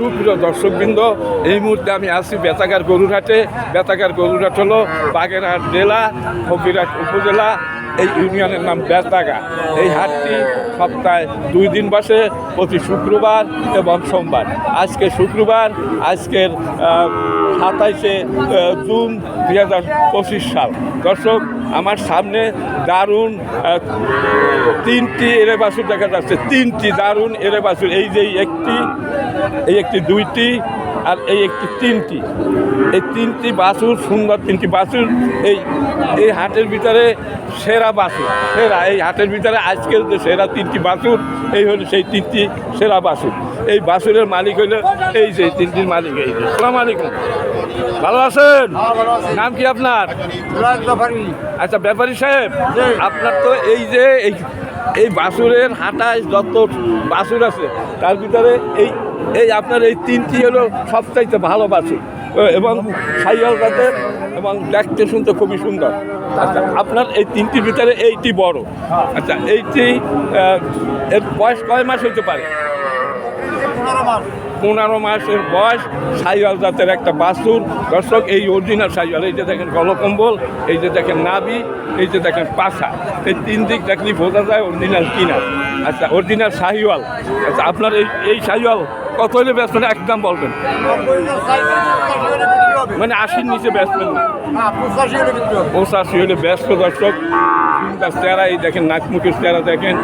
সুপ্রিয় দর্শকবৃন্দ, এই মুহূর্তে আমি আছি বেতাগার গরুরহাটে। বেতাগার গরুরহাট হলো বাগেরহাট জেলা, ফকিরহাট উপজেলা, এই ইউনিয়নের নাম বেতাগা। এই হাটটি সপ্তাহে দুই দিন বসে, প্রতি শুক্রবার এবং সোমবার। আজকে শুক্রবার, আজকের সাতাইশে জুন দুই হাজার পঁচিশ সাল। দর্শক, আমার সামনে দারুণ তিনটি এরে বাছুর দেখা যাচ্ছে। তিনটি দারুণ এরে বাছুর এই যে একটি এই একটি দুইটি আর এই একটি তিনটি। এই তিনটি বাছুর সুন্দর তিনটি বাছুর। এই এই হাটের ভিতরে সেরা বাছুর সেরা। এই হাটের ভিতরে আজকের যে সেরা তিনটি বাছুর এই হলো সেই তিনটি সেরা বাছুর। এই বাছুরের মালিক হইল এই যে তিনটির মালিক এই যে। সালাম আলাইকুম। ভালো আছেন? নাম কি আপনার? আচ্ছা ব্যাপারী সাহেব আপনার তো এই যে এই এই বাসুরের হাঁটায় যত বাসুর আছে, তার ভিতরে এই এই আপনার এই তিনটি হলো সবচাইতে ভালো বাসুর। এবং সাইয়াল জাতের এবং দেখতে শুনতে খুবই সুন্দর। আচ্ছা আপনার এই তিনটির ভিতরে এইটি বড়। আচ্ছা এইটি এর বয়স কয় মাস হইতে পারে? পনেরো মাসের বয়স সাইওয়াল জাতের একটা বাসুর দর্শক এই অরিজিনাল সাইওয়াল এই যে দেখেন গলকম্বল এই যে দেখেন নাবি এই যে দেখেন পাশা এই তিন দিক দেখলেই বোঝা যায় অরিজিনাল কিনা। আচ্ছা অরিজিনাল শাহিওয়াল আচ্ছা আপনার এই এই শাহিওয়াল কত হলে ব্যস্ত না একদম বলবেন? মানে আশির নিচে ব্যস্ত না পঁচাশি হলে ব্যস্ত দর্শক। সুন্দর চেহারা এই দেখেন নাকমুখের চেহারা দেখেন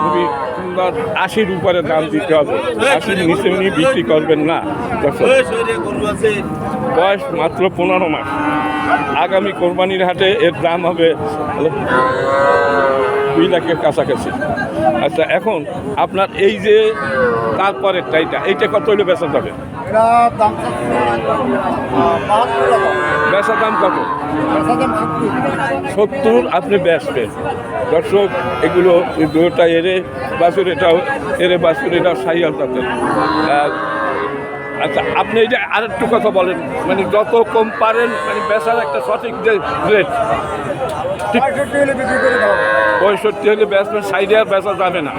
খুবই সুন্দর আশির উপরে দাম দিতে হবে। আশির নিচে উনি বিক্রি করবেন না। বয়স মাত্র পনেরো মাস। আগামী কোরবানির হাটে এর দাম হবে দুই লাখের কাছাকাছি। আচ্ছা এখন আপনার এই যে তারপরের টাইটা এইটা কত হলে বেচা যাবে? বেচা দাম কত? সত্তর, আপনি বেচবেন। দর্শক, এগুলো দুটা এরে বাছুর এটাও এরে বাছুর এটাও সাইয়াল তাদের আচ্ছা আপনি এটা যে আরেকটু কথা বলেন মানে যত কম পারেন মানে বেচার একটা সঠিক যে রেট পঁয়ষট্টি হলে বেচবেন, সাইডে আর বেচা যাবে না।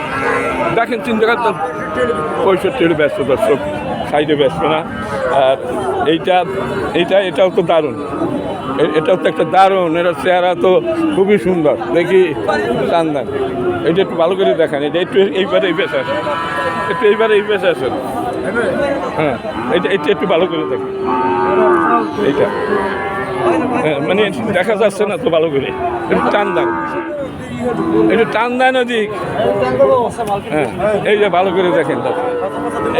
দেখেন চিন্তা করতেন পঁয়ষট্টি হলে ব্যস্ত দর্শক। সাইডে ব্যস্ত না। আর এইটা এইটা এটাও তো দারুণ। এটাও তো একটা দারুণ। এটার চেহারা তো খুবই সুন্দর। দেখি চান্দান এটা একটু ভালো করে দেখান। এটা একটু এইবারে এই বেশ আসেন। একটু এইবারে এই বেশ আসেন। হ্যাঁ এটা এটা একটু ভালো করে দেখেন। এইটা। হ্যাঁ, মানে দেখা যাচ্ছে না তো ভালো করে। একটু টান দেন একটু টান দেয় না দিক হ্যাঁ এই যে ভালো করে দেখেন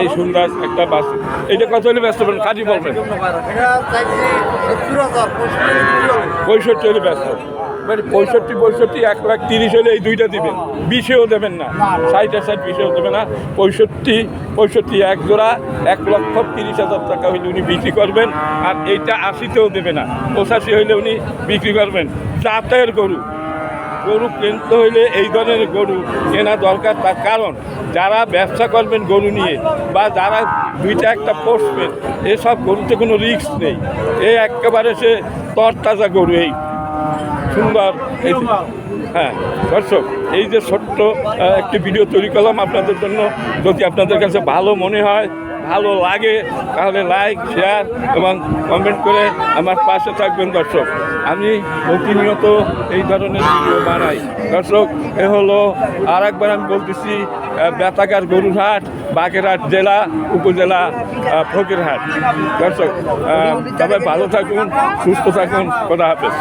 এই সুন্দর একটা বাস। এইটা কত হলে ব্যস্ত হবেন? কাজই বলবেন। পঁয়ষট্টি হলে ব্যস্ত। মানে পঁয়ষট্টি পঁয়ষট্টি, এক লাখ তিরিশ হলে এই দুইটা দিবেন বিশেও দেবেন না। ষাট ষাট বিশেও দেবে না। পঁয়ষট্টি পঁয়ষট্টি এক জোড়া, এক লক্ষ তিরিশ হাজার টাকা হইলে উনি বিক্রি করবেন। আর এইটা আশিতেও দেবে না। পঁচাশি হইলে উনি বিক্রি করবেন। জাতের গরু। গরু কিনতে হইলে এই ধরনের গরু কেনা দরকার। তার কারণ, যারা ব্যবসা করবেন গরু নিয়ে বা যারা দুইটা একটা পোষবেন, এসব গরুতে কোনো রিস্ক নেই। এ একেবারে সে তরতাজা গরু এই। সুন্দর। হ্যাঁ দর্শক, এই যে ছোট্ট একটি ভিডিও তৈরি করলাম আপনাদের জন্য। যদি আপনাদের কাছে ভালো মনে হয়, ভালো লাগে, তাহলে লাইক শেয়ার এবং কমেন্ট করে আমার পাশে থাকবেন দর্শক। আমি প্রতিনিয়ত এই ধরনের ভিডিও বানাই। দর্শক, এ হলো আর একবার আমি বলতেছি বেতাগার গরুরহাট, বাগেরহাট জেলা, উপজেলা ফকিরহাট। দর্শক সবাই ভালো থাকুন, সুস্থ থাকুন, খোদা হাফেজ।